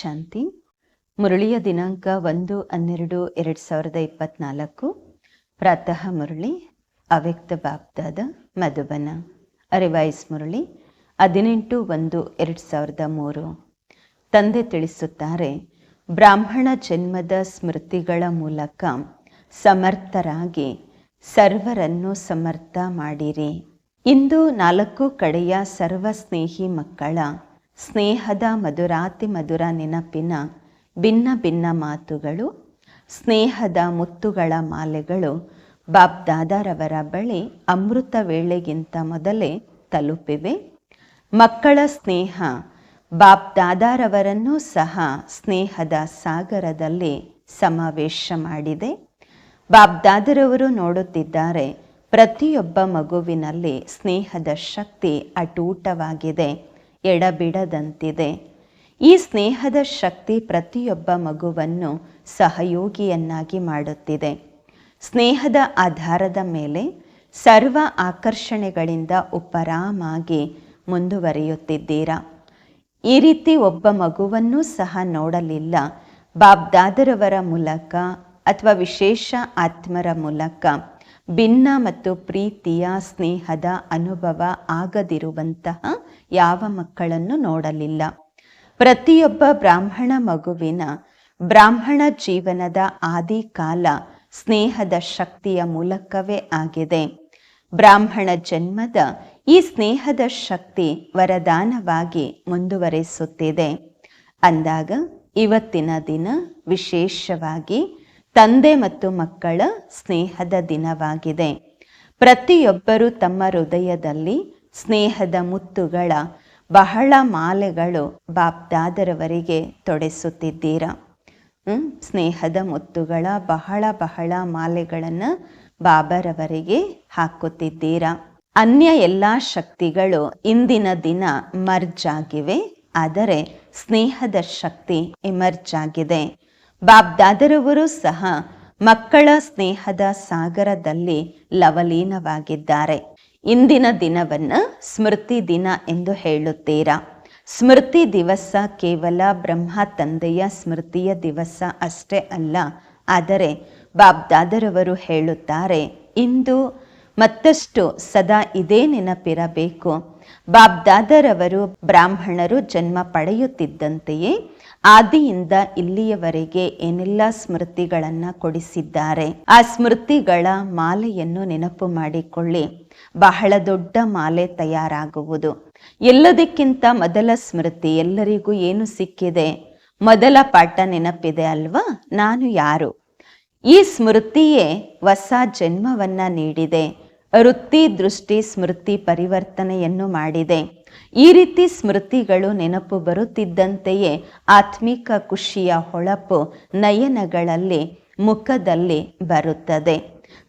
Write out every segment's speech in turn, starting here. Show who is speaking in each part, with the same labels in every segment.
Speaker 1: ಶಾಂತಿ. ಮುರಳಿಯ ದಿನಾಂಕ ಒಂದು, ಹನ್ನೆರಡು, ಎರಡು ಸಾವಿರದ ಇಪ್ಪತ್ನಾಲ್ಕು. ಪ್ರಾತಃ ಮುರಳಿ, ಅವ್ಯಕ್ತ ಬಾಪ್ದಾದ ಮಧುಬನ. ರಿವೈಸ್ ಮುರಳಿ, ಹದಿನೆಂಟು, ಒಂದು, ಎರಡು ಸಾವಿರದ ಮೂರು. ತಂದೆ ತಿಳಿಸುತ್ತಾರೆ, ಬ್ರಾಹ್ಮಣ ಜನ್ಮದ ಸ್ಮೃತಿಗಳ ಮೂಲಕ ಸಮರ್ಥರಾಗಿ ಸರ್ವರನ್ನು ಸಮರ್ಥ ಮಾಡಿರಿ. ಇಂದು ನಾಲ್ಕು ಕಡೆಯ ಸರ್ವ ಸ್ನೇಹಿ ಮಕ್ಕಳ ಸ್ನೇಹದ ಮಧುರಾತಿ ಮಧುರ ನೆನಪಿನ ಭಿನ್ನ ಭಿನ್ನ ಮಾತುಗಳು, ಸ್ನೇಹದ ಮುತ್ತುಗಳ ಮಾಲೆಗಳು ಬಾಬ್ದಾದಾರವರ ಬಳಿ ಅಮೃತ ವೇಳೆಗಿಂತ ಮೊದಲೇ ತಲುಪಿವೆ. ಮಕ್ಕಳ ಸ್ನೇಹ ಬಾಬ್ದಾದಾರವರನ್ನೂ ಸಹ ಸ್ನೇಹದ ಸಾಗರದಲ್ಲಿ ಸಮಾವೇಶ ಮಾಡಿದೆ. ಬಾಬ್ದಾದರವರು ನೋಡುತ್ತಿದ್ದಾರೆ, ಪ್ರತಿಯೊಬ್ಬ ಮಗುವಿನಲ್ಲಿ ಸ್ನೇಹದ ಶಕ್ತಿ ಅಟೂಟವಾಗಿದೆ. ಎಡಬಿಡದಂತಿದೆ. ಈ ಸ್ನೇಹದ ಶಕ್ತಿ ಪ್ರತಿಯೊಬ್ಬ ಮಗುವನ್ನು ಸಹಯೋಗಿಯನ್ನಾಗಿ ಮಾಡುತ್ತಿದೆ. ಸ್ನೇಹದ ಆಧಾರದ ಮೇಲೆ ಸರ್ವ ಆಕರ್ಷಣೆಗಳಿಂದ ಉಪರಾಮಾಗಿ ಮುಂದುವರಿಯುತ್ತಿದ್ದೀರಾ? ಈ ರೀತಿ ಒಬ್ಬ ಮಗುವನ್ನೂ ಸಹ ನೋಡಲಿಲ್ಲ. ಬಾಬ್ದಾದರವರ ಮೂಲಕ ಅಥವಾ ವಿಶೇಷ ಆತ್ಮರ ಮೂಲಕ ಭಿನ್ನ ಮತ್ತು ಪ್ರೀತಿಯ, ಸ್ನೇಹದ ಅನುಭವ ಆಗದಿರುವಂತಹ ಯಾವ ಮಕ್ಕಳನ್ನು ನೋಡಲಿಲ್ಲ. ಪ್ರತಿಯೊಬ್ಬ ಬ್ರಾಹ್ಮಣ ಮಗುವಿನ ಬ್ರಾಹ್ಮಣ ಜೀವನದ ಆದಿಕಾಲ ಸ್ನೇಹದ ಶಕ್ತಿಯ ಮೂಲಕವೇ ಆಗಿದೆ. ಬ್ರಾಹ್ಮಣ ಜನ್ಮದ ಈ ಸ್ನೇಹದ ಶಕ್ತಿ ವರದಾನವಾಗಿ ಮುಂದುವರಿಸುತ್ತಿದೆ. ಅಂದಾಗ ಇವತ್ತಿನ ದಿನ ವಿಶೇಷವಾಗಿ ತಂದೆ ಮತ್ತು ಮಕ್ಕಳ ಸ್ನೇಹದ ದಿನವಾಗಿದೆ. ಪ್ರತಿಯೊಬ್ಬರೂ ತಮ್ಮ ಹೃದಯದಲ್ಲಿ ಸ್ನೇಹದ ಮುತ್ತುಗಳ ಬಹಳ ಮಾಲೆಗಳು ಬಾಬ್ದಾದರವರಿಗೆ ತೊಡೆಸುತ್ತಿದ್ದೀರ? ಸ್ನೇಹದ ಮುತ್ತುಗಳ ಬಹಳ ಬಹಳ ಮಾಲೆಗಳನ್ನು ಬಾಬರವರಿಗೆ ಹಾಕುತ್ತಿದ್ದೀರಾ? ಅನ್ಯ ಎಲ್ಲ ಶಕ್ತಿಗಳು ಇಂದಿನ ದಿನ ಮರ್ಜ್ ಆಗಿವೆ ಆದರೆ ಸ್ನೇಹದ ಶಕ್ತಿ ಎಮರ್ಜ್ ಆಗಿದೆ ಬಾಬ್ದಾದರವರು ಸಹ ಮಕ್ಕಳ ಸ್ನೇಹದ ಸಾಗರದಲ್ಲಿ ಲವಲೀನವಾಗಿದ್ದಾರೆ. ಇಂದಿನ ದಿನವನ್ನ ಸ್ಮೃತಿ ದಿನ ಎಂದು ಹೇಳುತ್ತೀರಾ? ಸ್ಮೃತಿ ದಿವಸ ಕೇವಲ ಬ್ರಹ್ಮ ತಂದೆಯ ಸ್ಮೃತಿಯ ದಿವಸ ಅಷ್ಟೇ ಅಲ್ಲ. ಆದರೆ ಬಾಬ್ದಾದರವರು ಹೇಳುತ್ತಾರೆ, ಇಂದು ಮತ್ತಷ್ಟು ಸದಾ ಇದೇ ನೆನಪಿರಬೇಕು. ಬಾಬ್ದಾದರವರು ಬ್ರಾಹ್ಮಣರು ಜನ್ಮ ಪಡೆಯುತ್ತಿದ್ದಂತೆಯೇ ಆದಿಯಿಂದ ಇಲ್ಲಿಯವರೆಗೆ ಏನೆಲ್ಲ ಸ್ಮೃತಿಗಳನ್ನ ಕೊಡಿಸಿದ್ದಾರೆ? ಆ ಸ್ಮೃತಿಗಳ ಮಾಲೆಯನ್ನು ನೆನಪು ಮಾಡಿಕೊಳ್ಳಿ. ಬಹಳ ದೊಡ್ಡ ಮಾಲೆ ತಯಾರಾಗುವುದು. ಎಲ್ಲದಕ್ಕಿಂತ ಮೊದಲ ಸ್ಮೃತಿ ಎಲ್ಲರಿಗೂ ಏನು ಸಿಕ್ಕಿದೆ? ಮೊದಲ ಪಾಠ ನೆನಪಿದೆ ಅಲ್ವಾ? ನಾನು ಯಾರು? ಈ ಸ್ಮೃತಿಯೇ ಹೊಸ ಜನ್ಮವನ್ನ ನೀಡಿದೆ. ವೃತ್ತಿ ದೃಷ್ಟಿ ಸ್ಮೃತಿ ಪರಿವರ್ತನೆಯನ್ನು ಮಾಡಿದೆ. ಈ ರೀತಿ ಸ್ಮೃತಿಗಳು ನೆನಪು ಬರುತ್ತಿದ್ದಂತೆಯೇ ಆತ್ಮಿಕ ಖುಷಿಯ ಹೊಳಪು ನಯನಗಳಲ್ಲಿ, ಮುಖದಲ್ಲಿ ಬರುತ್ತದೆ.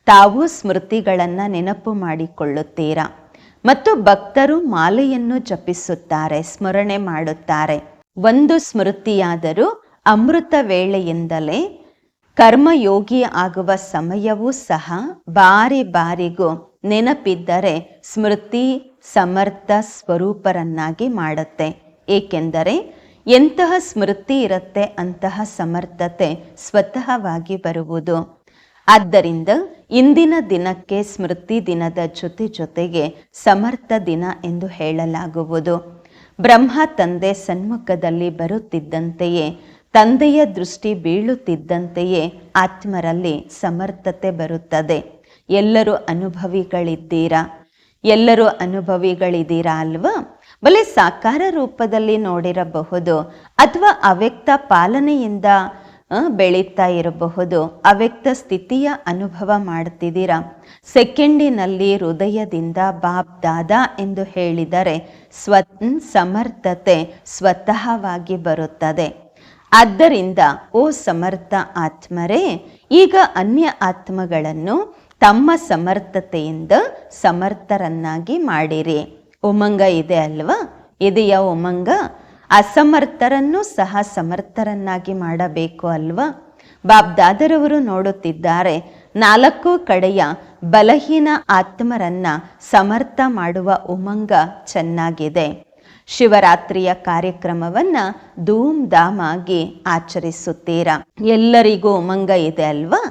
Speaker 1: ತಾವು ಸ್ಮೃತಿಗಳನ್ನು ನೆನಪು ಮಾಡಿಕೊಳ್ಳುತ್ತೀರಾ? ಮತ್ತು ಭಕ್ತರು ಮಾಲೆಯನ್ನು ಜಪಿಸುತ್ತಾರೆ, ಸ್ಮರಣೆ ಮಾಡುತ್ತಾರೆ. ಒಂದು ಸ್ಮೃತಿಯಾದರೂ ಅಮೃತ ವೇಳೆಯಿಂದಲೇ ಕರ್ಮಯೋಗಿ ಆಗುವ ಸಮಯವೂ ಸಹ ಬಾರಿ ಬಾರಿಗೂ ನೆನಪಿದ್ದರೆ ಸ್ಮೃತಿ ಸಮರ್ಥ ಸ್ವರೂಪರನ್ನಾಗಿ ಮಾಡುತ್ತೆ. ಏಕೆಂದರೆ ಎಂತಹ ಸ್ಮೃತಿ ಇರುತ್ತೆ, ಅಂತಹ ಸಮರ್ಥತೆ ಸ್ವತಃವಾಗಿ ಬರುವುದು. ಆದ್ದರಿಂದ ಇಂದಿನ ದಿನಕ್ಕೆ ಸ್ಮೃತಿ ದಿನದ ಜೊತೆ ಜೊತೆಗೆ ಸಮರ್ಥ ದಿನ ಎಂದು ಹೇಳಲಾಗುವುದು. ಬ್ರಹ್ಮ ತಂದೆ ಸನ್ಮುಖದಲ್ಲಿ ಬರುತ್ತಿದ್ದಂತೆಯೇ, ತಂದೆಯ ದೃಷ್ಟಿ ಬೀಳುತ್ತಿದ್ದಂತೆಯೇ ಆತ್ಮರಲ್ಲಿ ಸಮರ್ಥತೆ ಬರುತ್ತದೆ. ಎಲ್ಲರೂ ಅನುಭವಿಗಳಿದ್ದೀರಾ? ಎಲ್ಲರೂ ಅನುಭವಿಗಳಿದ್ದೀರಾ ಅಲ್ವಾ? ಬಲೆ ಸಾಕಾರ ರೂಪದಲ್ಲಿ ನೋಡಿರಬಹುದು ಅಥವಾ ಅವ್ಯಕ್ತ ಪಾಲನೆಯಿಂದ ಬೆಳೀತಾ ಇರಬಹುದು. ಅವ್ಯಕ್ತ ಸ್ಥಿತಿಯ ಅನುಭವ ಮಾಡ್ತಿದ್ದೀರಾ? ಸೆಕೆಂಡಿನಲ್ಲಿ ಹೃದಯದಿಂದ ಬಾಬ್ ದಾದಾ ಎಂದು ಹೇಳಿದರೆ ಸ್ವ ಸಮರ್ಥತೆ ಸ್ವತಃವಾಗಿ ಬರುತ್ತದೆ. ಆದ್ದರಿಂದ, ಓ ಸಮರ್ಥ ಆತ್ಮರೇ, ಈಗ ಅನ್ಯ ಆತ್ಮಗಳನ್ನು ತಮ್ಮ ಸಮರ್ಥತೆಯಿಂದ ಸಮರ್ಥರನ್ನಾಗಿ ಮಾಡಿರಿ. ಉಮಂಗ ಇದೆ ಅಲ್ವಾ? ಇದೆಯಾ ಉಮಂಗ? ಅಸಮರ್ಥರನ್ನು ಸಹ ಸಮರ್ಥರನ್ನಾಗಿ ಮಾಡಬೇಕು ಅಲ್ವಾ? ಬಾಬ್ದಾದರವರು ನೋಡುತ್ತಿದ್ದಾರೆ, ನಾಲ್ಕು ಕಡೆಯ ಬಲಹೀನ ಆತ್ಮರನ್ನ ಸಮರ್ಥ ಮಾಡುವ ಉಮಂಗ ಚೆನ್ನಾಗಿದೆ. ಶಿವರಾತ್ರಿಯ ಕಾರ್ಯಕ್ರಮವನ್ನ ಧೂಮ್ ಧಾಮ್ ಆಗಿ ಆಚರಿಸುತ್ತೀರಾ? ಎಲ್ಲರಿಗೂ ಉಮಂಗ ಇದೆ ಅಲ್ವಾ?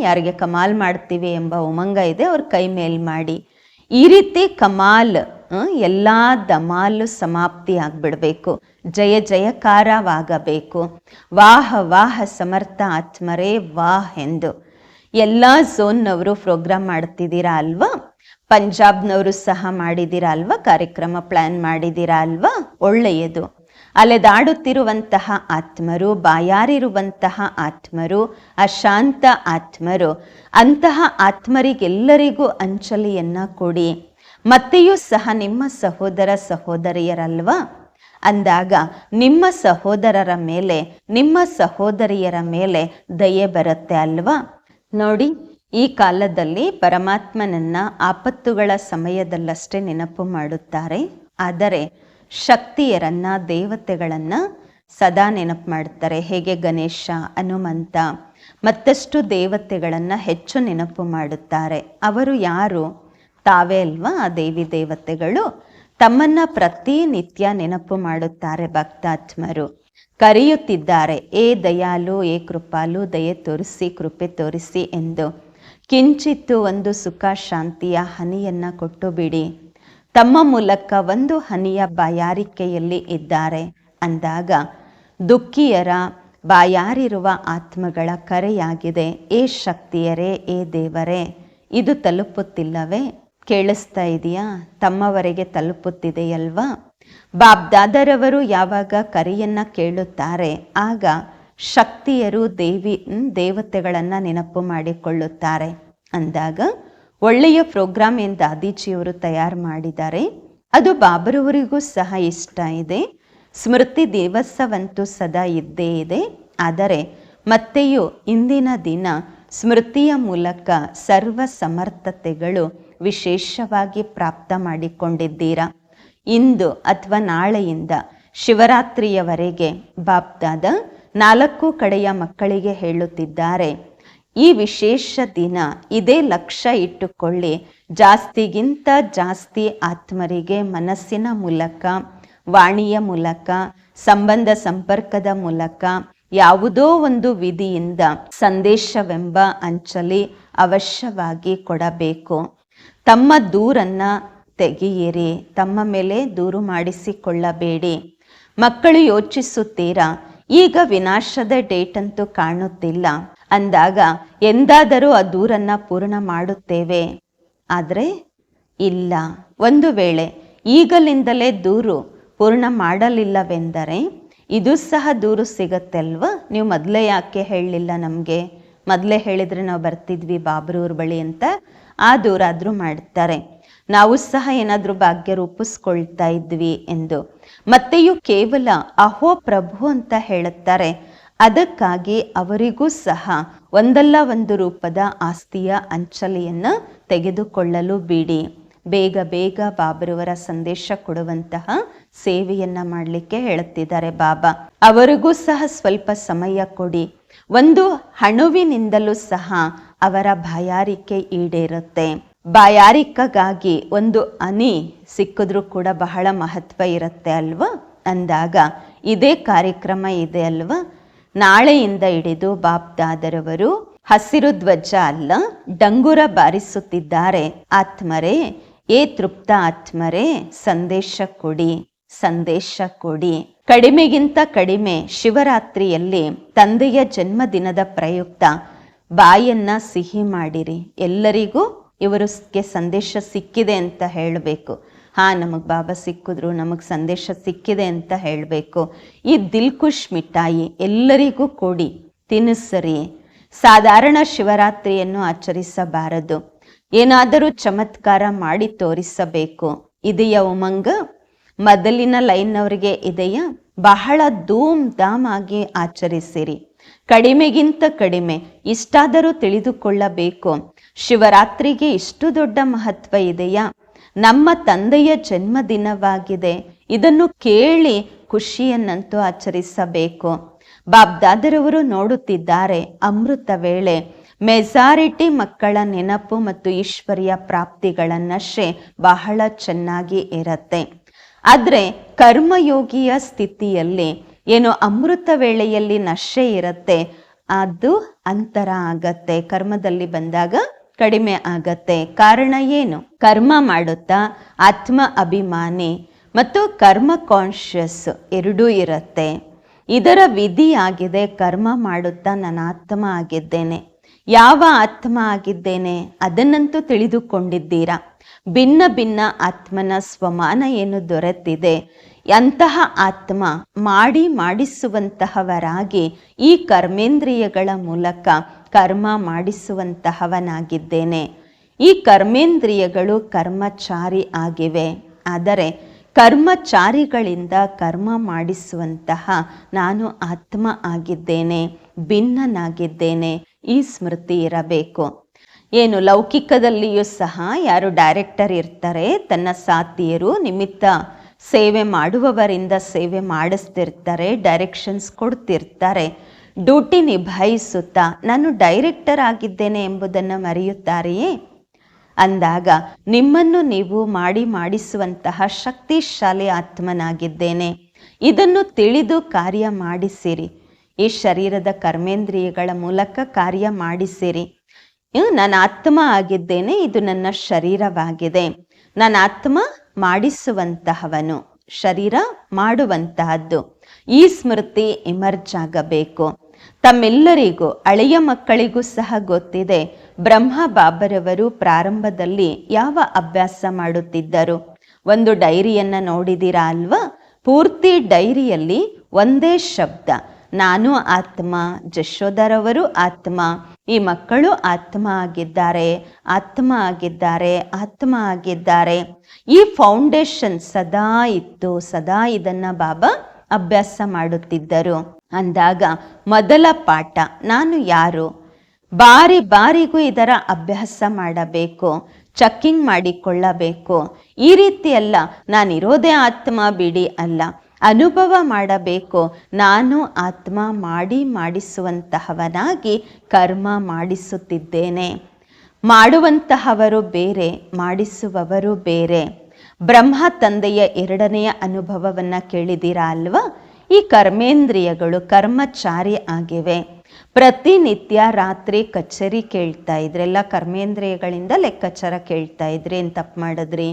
Speaker 1: ಯಾರಿಗೆ ಕಮಾಲ್ ಮಾಡ್ತೀವಿ ಎಂಬ ಉಮಂಗ ಇದೆ, ಅವ್ರ ಕೈ ಮೇಲೆ ಮಾಡಿ. ಈ ರೀತಿ ಕಮಾಲ್ ಎಲ್ಲ ದಮಾಲು ಸಮಾಪ್ತಿ ಆಗ್ಬಿಡ್ಬೇಕು. ಜಯ ಜಯಕಾರವಾಗಬೇಕು. ವಾಹ ವಾಹ, ಸಮರ್ಥ ಆತ್ಮರೇ ವಾಹ್ ಎಂದು. ಎಲ್ಲ ಝೋನ್ನವರು ಪ್ರೋಗ್ರಾಮ್ ಮಾಡ್ತಿದ್ದೀರಾ ಅಲ್ವಾ? ಪಂಜಾಬ್ನವರು ಸಹ ಮಾಡಿದ್ದೀರಾ ಅಲ್ವಾ? ಕಾರ್ಯಕ್ರಮ ಪ್ಲ್ಯಾನ್ ಮಾಡಿದ್ದೀರಾ ಅಲ್ವಾ? ಒಳ್ಳೆಯದು. ಅಲೆದಾಡುತ್ತಿರುವಂತಹ ಆತ್ಮರು, ಬಾಯಾರಿರುವಂತಹ ಆತ್ಮರು, ಅಶಾಂತ ಆತ್ಮರು, ಅಂತಹ ಆತ್ಮರಿಗೆಲ್ಲರಿಗೂ ಅಂಚಲಿಯನ್ನು ಕೊಡಿ. ಮತ್ತೆಯೂ ಸಹ ನಿಮ್ಮ ಸಹೋದರ ಸಹೋದರಿಯರಲ್ವಾ? ಅಂದಾಗ ನಿಮ್ಮ ಸಹೋದರರ ಮೇಲೆ, ನಿಮ್ಮ ಸಹೋದರಿಯರ ಮೇಲೆ ದಯೆ ಬರುತ್ತೆ ಅಲ್ವಾ? ನೋಡಿ, ಈ ಕಾಲದಲ್ಲಿ ಪರಮಾತ್ಮನನ್ನ ಆಪತ್ತುಗಳ ಸಮಯದಲ್ಲಷ್ಟೇ ನೆನಪು ಮಾಡುತ್ತಾರೆ. ಆದರೆ ಶಕ್ತಿಯರನ್ನ, ದೇವತೆಗಳನ್ನ ಸದಾ ನೆನಪು ಮಾಡ್ತಾರೆ. ಹೇಗೆ ಗಣೇಶ, ಹನುಮಂತ ಮತ್ತಷ್ಟು ದೇವತೆಗಳನ್ನ ಹೆಚ್ಚು ನೆನಪು ಮಾಡುತ್ತಾರೆ. ಅವರು ಯಾರು? ತಾವೇ ಅಲ್ವಾ ಆ ದೇವಿ ದೇವತೆಗಳು? ತಮ್ಮನ್ನ ಪ್ರತಿನಿತ್ಯ ನೆನಪು ಮಾಡುತ್ತಾರೆ ಭಕ್ತಾತ್ಮರು. ಕರೆಯುತ್ತಿದ್ದಾರೆ, ಏ ದಯಾಲು, ಏ ಕೃಪಾಲು, ದಯೆ ತೋರಿಸಿ, ಕೃಪೆ ತೋರಿಸಿ ಎಂದು. ಕಿಂಚಿತ್ತು ಒಂದು ಸುಖ, ಶಾಂತಿಯ ಹನಿಯನ್ನ ಕೊಟ್ಟು ಬಿಡಿ. ತಮ್ಮ ಮೂಲಕ ಒಂದು ಹನಿಯ ಬಾಯಾರಿಕೆಯಲ್ಲಿ ಇದ್ದಾರೆ. ಅಂದಾಗ, ದುಃಖಿಯರ ಬಾಯಾರಿರುವ ಆತ್ಮಗಳ ಕರೆಯಾಗಿದೆ, ಏ ಶಕ್ತಿಯರೇ, ಏ ದೇವರೇ, ಇದು ತಲುಪುತ್ತಿಲ್ಲವೇ? ಕೇಳಿಸ್ತಾ ಇದೆಯಾ? ತಮ್ಮವರೆಗೆ ತಲುಪುತ್ತಿದೆಯಲ್ವಾ? ಬಾಬ್ದಾದರವರು ಯಾವಾಗ ಕರೆಯನ್ನ ಕೇಳುತ್ತಾರೆ, ಆಗ ಶಕ್ತಿಯರು ದೇವಿ ದೇವತೆಗಳನ್ನು ನೆನಪು ಮಾಡಿಕೊಳ್ಳುತ್ತಾರೆ. ಅಂದಾಗ ಒಳ್ಳೆಯ ಪ್ರೋಗ್ರಾಮ್ ಎಂದು ದಾದೀಜಿಯವರು ತಯಾರು ಮಾಡಿದ್ದಾರೆ. ಅದು ಬಾಬರವರಿಗೂ ಸಹ ಇಷ್ಟ ಇದೆ. ಸ್ಮೃತಿ ದಿವಸವಂತೂ ಸದಾ ಇದ್ದೇ ಇದೆ. ಆದರೆ ಮತ್ತೆಯೂ ಇಂದಿನ ದಿನ ಸ್ಮೃತಿಯ ಮೂಲಕ ಸರ್ವ ಸಮರ್ಥತೆಗಳು ವಿಶೇಷವಾಗಿ ಪ್ರಾಪ್ತ ಮಾಡಿಕೊಂಡಿದ್ದೀರಾ? ಇಂದು ಅಥವಾ ನಾಳೆಯಿಂದ ಶಿವರಾತ್ರಿಯವರೆಗೆ ಬಾಪ್ದಾದ ನಾಲ್ಕು ಕಡೆಯ ಮಕ್ಕಳಿಗೆ ಹೇಳುತ್ತಿದ್ದಾರೆ. ಈ ವಿಶೇಷ ದಿನ ಇದೇ ಲಕ್ಷ್ಯ ಇಟ್ಟುಕೊಳ್ಳಿ. ಜಾಸ್ತಿಗಿಂತ ಜಾಸ್ತಿ ಆತ್ಮರಿಗೆ ಮನಸ್ಸಿನ ಮೂಲಕ, ವಾಣಿಯ ಮೂಲಕ, ಸಂಬಂಧ ಸಂಪರ್ಕದ ಮೂಲಕ, ಯಾವುದೋ ಒಂದು ವಿಧಿಯಿಂದ ಸಂದೇಶವೆಂಬ ಅಂಚಲಿ ಅವಶ್ಯವಾಗಿ ಕೊಡಬೇಕು. ತಮ್ಮ ದೂರನ್ನ ತೆಗೆಯಿರಿ, ತಮ್ಮ ಮೇಲೆ ದೂರು ಮಾಡಿಸಿಕೊಳ್ಳಬೇಡಿ. ಮಕ್ಕಳು ಯೋಚಿಸುತ್ತೀರಾ, ಈಗ ವಿನಾಶದ ಡೇಟ್ ಅಂತೂ ಕಾಣುತ್ತಿಲ್ಲ. ಅಂದಾಗ ಎಂದಾದರೂ ಆ ದೂರನ್ನ ಪೂರ್ಣ ಮಾಡುತ್ತೇವೆ. ಆದರೆ ಇಲ್ಲ. ಒಂದು ವೇಳೆ ಈಗಲಿಂದಲೇ ದೂರು ಪೂರ್ಣ ಮಾಡಲಿಲ್ಲವೆಂದರೆ ಇದು ಸಹ ದೂರು ಸಿಗತ್ತೆ ಅಲ್ವಾ ನೀವು ಮೊದಲೇ ಯಾಕೆ ಹೇಳಲಿಲ್ಲ ನಮಗೆ? ಮೊದಲೇ ಹೇಳಿದರೆ ನಾವು ಬರ್ತಿದ್ವಿ ಬಾಬ್ರೂರ್ ಬಳಿ ಅಂತ. ಆ ದೂರಾದರೂ ಮಾಡ್ತಾರೆ. ನಾವು ಸಹ ಏನಾದರೂ ಭಾಗ್ಯ ರೂಪಿಸ್ಕೊಳ್ತಾ ಇದ್ವಿ ಎಂದು. ಮತ್ತೆಯೂ ಕೇವಲ ಅಹೋ ಪ್ರಭು ಅಂತ ಹೇಳುತ್ತಾರೆ. ಅದಕ್ಕಾಗಿ ಅವರಿಗೂ ಸಹ ಒಂದಲ್ಲ ಒಂದು ರೂಪದ ಆಸ್ತಿಯ ಅಂಚಲೆಯನ್ನು ತೆಗೆದುಕೊಳ್ಳಲು ಬಿಡಿ. ಬೇಗ ಬೇಗ ಬಾಬರವರ ಸಂದೇಶ ಕೊಡುವಂತಹ ಸೇವೆಯನ್ನ ಮಾಡಲಿಕ್ಕೆ ಹೇಳುತ್ತಿದ್ದಾರೆ ಬಾಬಾ. ಅವರಿಗೂ ಸಹ ಸ್ವಲ್ಪ ಸಮಯ ಕೊಡಿ. ಒಂದು ಹಣುವಿನಿಂದಲೂ ಸಹ ಅವರ ಬಾಯಾರಿಕೆ ಈಡೇರುತ್ತೆ. ಬಾಯಾರಿಕೆಗಾಗಿ ಒಂದು ಅನಿ ಸಿಕ್ಕಿದ್ರೂ ಕೂಡ ಬಹಳ ಮಹತ್ವ ಇರುತ್ತೆ ಅಲ್ವಾ? ಅಂದಾಗ ಇದೇ ಕಾರ್ಯಕ್ರಮ ಇದೆ ಅಲ್ವಾ? ನಾಳೆಯಿಂದ ಹಿಡಿದು ಬಾಪ್ದಾದರವರು ಹಸಿರು ಧ್ವಜ ಅಲ್ಲ, ಡಂಗುರ ಬಾರಿಸುತ್ತಿದ್ದಾರೆ. ಆತ್ಮರೇ, ಏ ತೃಪ್ತ ಆತ್ಮರೇ, ಸಂದೇಶ ಕೊಡಿ ಸಂದೇಶ ಕೊಡಿ. ಕಡಿಮೆಗಿಂತ ಕಡಿಮೆ ಶಿವರಾತ್ರಿಯಲ್ಲಿ ತಂದೆಯ ಜನ್ಮದಿನದ ಪ್ರಯುಕ್ತ ಬಾಯನ್ನ ಸಿಹಿ ಮಾಡಿರಿ. ಎಲ್ಲರಿಗೂ ಇವರಿಗೆ ಸಂದೇಶ ಸಿಕ್ಕಿದೆ ಅಂತ ಹೇಳಬೇಕು. ಹಾ, ನಮಗೆ ಬಾಬಾ ಸಿಕ್ಕಿದ್ರು, ನಮಗೆ ಸಂದೇಶ ಸಿಕ್ಕಿದೆ ಅಂತ ಹೇಳಬೇಕು. ಈ ದಿಲ್ಕುಶ್ ಮಿಠಾಯಿ ಎಲ್ಲರಿಗೂ ಕೊಡಿ, ತಿನ್ನಿಸರಿ. ಸಾಧಾರಣ ಶಿವರಾತ್ರಿಯನ್ನು ಆಚರಿಸಬಾರದು. ಏನಾದರೂ ಚಮತ್ಕಾರ ಮಾಡಿ ತೋರಿಸಬೇಕು. ಇದೆಯ ಉಮಂಗ? ಮೊದಲಿನ ಲೈನ್ನವರಿಗೆ ಇದೆಯ? ಬಹಳ ಧೂಮ್ ಧಾಮ್ ಆಗಿ ಆಚರಿಸಿರಿ. ಕಡಿಮೆಗಿಂತ ಕಡಿಮೆ, ಇಷ್ಟಾದರೂ ತಿಳಿದುಕೊಳ್ಳಬೇಕು. ಶಿವರಾತ್ರಿಗೆ ಇಷ್ಟು ದೊಡ್ಡ ಮಹತ್ವ ಇದೆಯಾ? ನಮ್ಮ ತಂದೆಯ ಜನ್ಮದಿನವಾಗಿದೆ. ಇದನ್ನು ಕೇಳಿ ಖುಷಿಯನ್ನಂತೂ ಆಚರಿಸಬೇಕು. ಬಾಬ್ದಾದರವರು ನೋಡುತ್ತಿದ್ದಾರೆ ಅಮೃತ ವೇಳೆ. ಮೆಜಾರಿಟಿ ಮಕ್ಕಳ ನೆನಪು ಮತ್ತು ಈಶ್ವರ್ಯ ಪ್ರಾಪ್ತಿಗಳ ನಶೆ ಬಹಳ ಚೆನ್ನಾಗಿ ಇರತ್ತೆ. ಆದರೆ ಕರ್ಮಯೋಗಿಯ ಸ್ಥಿತಿಯಲ್ಲಿ ಏನು ಅಮೃತ ವೇಳೆಯಲ್ಲಿ ನಶೆ ಇರುತ್ತೆ, ಅದು ಅಂತರ ಆಗತ್ತೆ. ಕರ್ಮದಲ್ಲಿ ಬಂದಾಗ ಕಡಿಮೆ ಆಗತ್ತೆ. ಕಾರಣ ಏನು? ಕರ್ಮ ಮಾಡುತ್ತಾ? ಆತ್ಮ ಅಭಿಮಾನಿ. ಮತ್ತು ಕರ್ಮ ಕಾನ್ಷಿಯಸ್ ಎರಡೂ ಇರುತ್ತೆ. ಇದರ ವಿಧಿಯಾಗಿದೆ ಕರ್ಮ ಮಾಡುತ್ತಾ ನಾನು ಆತ್ಮ ಆಗಿದ್ದೇನೆ. ಯಾವ ಆತ್ಮ ಆಗಿದ್ದೇನೆ? ಅದನ್ನಂತೂ ತಿಳಿದುಕೊಂಡಿದ್ದೀರಾ? ಭಿನ್ನ ಭಿನ್ನ ಆತ್ಮನ ಸ್ವಮಾನ ಏನು ದೊರೆತಿದೆ? ಅಂತಹ ಆತ್ಮ ಮಾಡಿ ಮಾಡಿಸುವಂತಹವರಾಗಿ ಈ ಕರ್ಮೇಂದ್ರಿಯಗಳ ಮೂಲಕ ಕರ್ಮ ಮಾಡಿಸುವಂತಹವನಾಗಿದ್ದೇನೆ. ಈ ಕರ್ಮೇಂದ್ರಿಯಗಳು ಕರ್ಮಚಾರಿ ಆಗಿವೆ. ಆದರೆ ಕರ್ಮಚಾರಿಗಳಿಂದ ಕರ್ಮ ಮಾಡಿಸುವಂತಹ ನಾನು ಆತ್ಮ ಆಗಿದ್ದೇನೆ, ಭಿನ್ನನಾಗಿದ್ದೇನೆ, ಈ ಸ್ಮೃತಿ ಇರಬೇಕು. ಏನು ಲೌಕಿಕದಲ್ಲಿಯೂ ಸಹ ಯಾರು ಡೈರೆಕ್ಟರ್ ಇರ್ತಾರೆ, ತನ್ನ ಸಾಥಿಯರು ನಿಮಿತ್ತ ಸೇವೆ ಮಾಡುವವರಿಂದ ಸೇವೆ ಮಾಡಿಸ್ತಿರ್ತಾರೆ ಡೈರೆಕ್ಷನ್ಸ್ ಕೊಡ್ತಿರ್ತಾರೆ. ಡ್ಯೂಟಿ ನಿಭಾಯಿಸುತ್ತಾ ನಾನು ಡೈರೆಕ್ಟರ್ ಆಗಿದ್ದೇನೆ ಎಂಬುದನ್ನು ಮರೆಯುತ್ತಾರೆಯೇ? ಅಂದಾಗ, ನಿಮ್ಮನ್ನು ನೀವು ಮಾಡಿ ಮಾಡಿಸುವಂತಹ ಶಕ್ತಿಶಾಲಿ ಆತ್ಮನಾಗಿದ್ದೇನೆ. ಇದನ್ನು ತಿಳಿದು ಕಾರ್ಯ ಮಾಡಿಸಿರಿ. ಈ ಶರೀರದ ಕರ್ಮೇಂದ್ರಿಯಗಳ ಮೂಲಕ ಕಾರ್ಯ ಮಾಡಿಸಿರಿ. ನಾನು ಆತ್ಮ ಆಗಿದ್ದೇನೆ, ಇದು ನನ್ನ ಶರೀರವಾಗಿದೆ. ನನ್ನ ಆತ್ಮ ಮಾಡಿಸುವಂತಹವನು, ಶರೀರ ಮಾಡುವಂತಹದ್ದು. ಈ ಸ್ಮೃತಿ ಇಮರ್ಜ್ ಆಗಬೇಕು. ತಮ್ಮೆಲ್ಲರಿಗೂ, ಹಳೆಯ ಮಕ್ಕಳಿಗೂ ಸಹ ಗೊತ್ತಿದೆ, ಬ್ರಹ್ಮ ಬಾಬರವರು ಪ್ರಾರಂಭದಲ್ಲಿ ಯಾವ ಅಭ್ಯಾಸ ಮಾಡುತ್ತಿದ್ದರು? ಒಂದು ಡೈರಿಯನ್ನ ನೋಡಿದಿರಾ ಅಲ್ವಾ? ಪೂರ್ತಿ ಡೈರಿಯಲ್ಲಿ ಒಂದೇ ಶಬ್ದ, ನಾನು ಆತ್ಮ ಜಶೋಧರವರು ಆತ್ಮ. ಈ ಮಕ್ಕಳು ಆತ್ಮ ಆಗಿದ್ದಾರೆ ಆತ್ಮ ಆಗಿದ್ದಾರೆ ಆತ್ಮ ಆಗಿದ್ದಾರೆ. ಈ ಫೌಂಡೇಶನ್ ಸದಾ ಇತ್ತು, ಸದಾ ಇದನ್ನ ಬಾಬಾ ಅಭ್ಯಾಸ ಮಾಡುತ್ತಿದ್ದರು. ಅಂದಾಗ ಮೊದಲ ಪಾಠ, ನಾನು ಯಾರು? ಬಾರಿ ಬಾರಿಗೂ ಇದರ ಅಭ್ಯಾಸ ಮಾಡಬೇಕು ಚೆಕ್ಕಿಂಗ್ ಮಾಡಿಕೊಳ್ಳಬೇಕು. ಈ ರೀತಿ ಅಲ್ಲ ನಾನಿರೋದೇ ಆತ್ಮ ಬಿಡಿ ಅಲ್ಲ. ಅನುಭವ ಮಾಡಬೇಕು. ನಾನು ಆತ್ಮ ಮಾಡಿ ಮಾಡಿಸುವಂತಹವನಾಗಿ ಕರ್ಮ ಮಾಡಿಸುತ್ತಿದ್ದೇನೆ. ಮಾಡುವಂತಹವರು ಬೇರೆ, ಮಾಡಿಸುವವರು ಬೇರೆ. ಬ್ರಹ್ಮ ತಂದೆಯ ಎರಡನೆಯ ಅನುಭವವನ್ನು ಕೇಳಿದಿರಾ ಅಲ್ವಾ? ಈ ಕರ್ಮೇಂದ್ರಿಯಗಳು ಕರ್ಮಚಾರಿ ಆಗಿವೆ. ಪ್ರತಿನಿತ್ಯ ರಾತ್ರಿ ಕಚೇರಿ ಕೇಳ್ತಾ ಇದ್ರೆಲ್ಲ ಕರ್ಮೇಂದ್ರಿಯಗಳಿಂದ ಲೆಕ್ಕಾಚಾರ ಕೇಳ್ತಾ ಇದ್ರಿ, ಏನು ತಪ್ಪು ಮಾಡಿದ್ರಿ?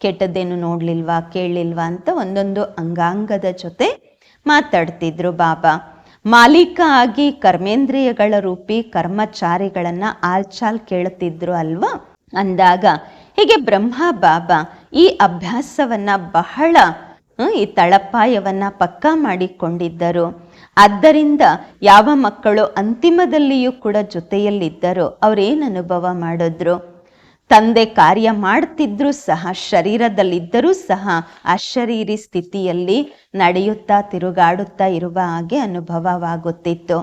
Speaker 1: ಕೆಟ್ಟದ್ದೇನು ನೋಡ್ಲಿಲ್ವಾ ಕೇಳಲಿಲ್ವಾ ಅಂತ ಒಂದೊಂದು ಅಂಗಾಂಗದ ಜೊತೆ ಮಾತಾಡ್ತಿದ್ರು ಬಾಬಾ. ಮಾಲೀಕ ಆಗಿ ಕರ್ಮೇಂದ್ರಿಯಗಳ ರೂಪಿ ಕರ್ಮಚಾರಿಗಳನ್ನ ಆಲ್ಚಾಲ್ ಕೇಳುತ್ತಿದ್ರು ಅಲ್ವಾ? ಅಂದಾಗ, ಹೀಗೆ ಬ್ರಹ್ಮ ಬಾಬಾ ಈ ಅಭ್ಯಾಸವನ್ನ ಬಹಳ ಈ ತಳಪಾಯವನ್ನ ಪಕ್ಕಾ ಮಾಡಿಕೊಂಡಿದ್ದರು. ಆದ್ದರಿಂದ ಯಾವ ಮಕ್ಕಳು ಅಂತಿಮದಲ್ಲಿಯೂ ಕೂಡ ಜೊತೆಯಲ್ಲಿದ್ದರೋ, ಅವ್ರೇನು ಅನುಭವ ಮಾಡಿದ್ರು? ತಂದೆ ಕಾರ್ಯ ಮಾಡ್ತಿದ್ರೂ ಸಹ, ಶರೀರದಲ್ಲಿದ್ದರೂ ಸಹ ಅಶರೀರಿ ಸ್ಥಿತಿಯಲ್ಲಿ ನಡೆಯುತ್ತಾ ತಿರುಗಾಡುತ್ತಾ ಇರುವ ಹಾಗೆ ಅನುಭವವಾಗುತ್ತಿತ್ತು.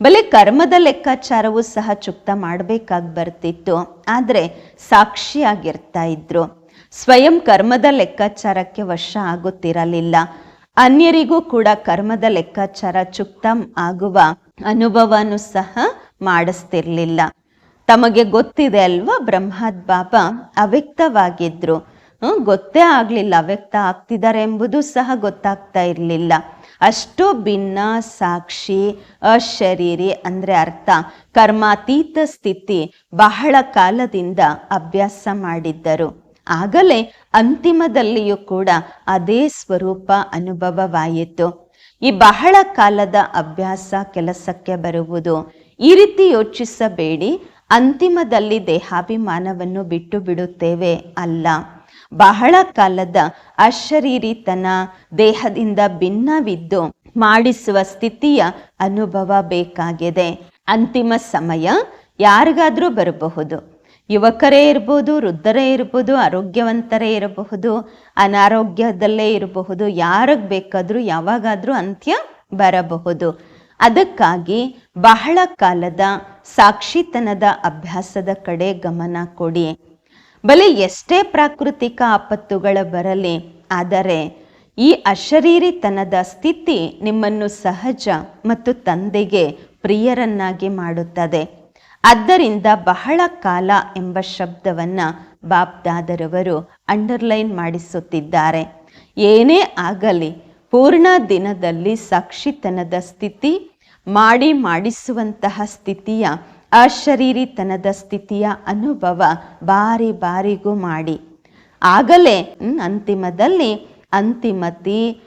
Speaker 1: ಬಲೆ ಕರ್ಮದ ಲೆಕ್ಕಾಚಾರವು ಸಹ ಚುಕ್ತ ಮಾಡಬೇಕಾಗಿ ಬರ್ತಿತ್ತು. ಆದರೆ ಸಾಕ್ಷಿಯಾಗಿರ್ತಾ ಇದ್ರು. ಸ್ವಯಂ ಕರ್ಮದ ಲೆಕ್ಕಾಚಾರಕ್ಕೆ ವಶ ಆಗುತ್ತಿರಲಿಲ್ಲ. ಅನ್ಯರಿಗೂ ಕೂಡ ಕರ್ಮದ ಲೆಕ್ಕಾಚಾರ ಚುಕ್ತ ಆಗುವ ಅನುಭವನೂ ಸಹ ಮಾಡಿಸ್ತಿರ್ಲಿಲ್ಲ. ತಮಗೆ ಗೊತ್ತಿದೆ ಅಲ್ವಾ? ಬ್ರಹ್ಮದ್ ಬಾಬಾ ಅವ್ಯಕ್ತವಾಗಿದ್ರು. ಗೊತ್ತೇ ಆಗ್ಲಿಲ್ಲ, ಅವ್ಯಕ್ತ ಆಗ್ತಿದ್ದಾರೆ ಎಂಬುದು ಸಹ ಗೊತ್ತಾಗ್ತಾ ಇರಲಿಲ್ಲ. ಅಷ್ಟು ಭಿನ್ನ, ಸಾಕ್ಷಿ, ಅಶರೀರಿ ಅಂದ್ರೆ ಅರ್ಥ. ಕರ್ಮಾತೀತ ಸ್ಥಿತಿ ಬಹಳ ಕಾಲದಿಂದ ಅಭ್ಯಾಸ ಮಾಡಿದ್ದರು. ಆಗಲೇ ಅಂತಿಮದಲ್ಲಿಯೂ ಕೂಡ ಅದೇ ಸ್ವರೂಪ ಅನುಭವವಾಯಿತು. ಈ ಬಹಳ ಕಾಲದ ಅಭ್ಯಾಸ ಕೆಲಸಕ್ಕೆ ಬರುವುದು ಈ ರೀತಿ ಯೋಚಿಸಬೇಡಿ. ಅಂತಿಮದಲ್ಲಿ ದೇಹಾಭಿಮಾನವನ್ನು ಬಿಟ್ಟು ಬಿಡುತ್ತೇವೆ ಅಲ್ಲ. ಬಹಳ ಕಾಲದ ಅಶರೀರಿತನ ದೇಹದಿಂದ ಭಿನ್ನವಿದ್ದು ಮಾಡಿಸುವ ಸ್ಥಿತಿಯ ಅನುಭವ ಬೇಕಾಗಿದೆ. ಅಂತಿಮ ಸಮಯ ಯಾರಿಗಾದರೂ ಬರಬಹುದು. ಯುವಕರೇ ಇರಬಹುದು ವೃದ್ಧರೇ ಇರಬಹುದು ಆರೋಗ್ಯವಂತರೇ ಇರಬಹುದು, ಅನಾರೋಗ್ಯದಲ್ಲೇ ಇರಬಹುದು, ಯಾರಿಗೆ ಬೇಕಾದರೂ, ಯಾವಾಗಾದರೂ ಅಂತ್ಯ ಬರಬಹುದು. ಅದಕ್ಕಾಗಿ ಬಹಳ ಕಾಲದ ಸಾಕ್ಷಿತನದ ಅಭ್ಯಾಸದ ಕಡೆ ಗಮನ ಕೊಡಿ. ಬಲೆ ಎಷ್ಟೇ ಪ್ರಾಕೃತಿಕ ಆಪತ್ತುಗಳು ಬರಲಿ, ಆದರೆ ಈ ಅಶರೀರಿತನದ ಸ್ಥಿತಿ ನಿಮ್ಮನ್ನು ಸಹಜ ಮತ್ತು ತಂದೆಗೆ ಪ್ರಿಯರನ್ನಾಗಿ ಮಾಡುತ್ತದೆ. ಆದ್ದರಿಂದ ಬಹಳ ಕಾಲ ಎಂಬ ಶಬ್ದವನ್ನ ಬಾಬ್ದಾದರವರು ಅಂಡರ್ಲೈನ್ ಮಾಡಿಸುತ್ತಿದ್ದಾರೆ. ಏನೇ ಆಗಲಿ, ಪೂರ್ಣ ದಿನದಲ್ಲಿ ಸಾಕ್ಷಿತನದ ಸ್ಥಿತಿ ಮಾಡಿ ಮಾಡಿಸುವಂತಹ ಸ್ಥಿತಿಯ, ಅಶರೀರಿತನದ ಸ್ಥಿತಿಯ ಅನುಭವ ಬಾರಿ ಬಾರಿಗೂ ಮಾಡಿ. ಆಗಲೇ ಅಂತಿಮದಲ್ಲಿ ಅಂತಿಮತಿ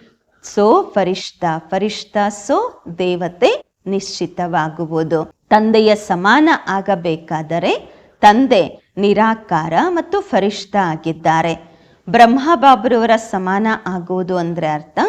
Speaker 1: ಸೋ ಫರಿಷ್ಠ ಫರಿಷ್ಠ ಸೋ ದೇವತೆ ನಿಶ್ಚಿತವಾಗುವುದು. ತಂದೆಯ ಸಮಾನ ಆಗಬೇಕಾದರೆ ತಂದೆ ನಿರಾಕಾರ ಮತ್ತು ಫರಿಷ್ಠ ಆಗಿದ್ದಾರೆ. ಬ್ರಹ್ಮ ಬಾಬ್ರವರ ಸಮಾನ ಆಗುವುದು ಅಂದ್ರೆ ಅರ್ಥ,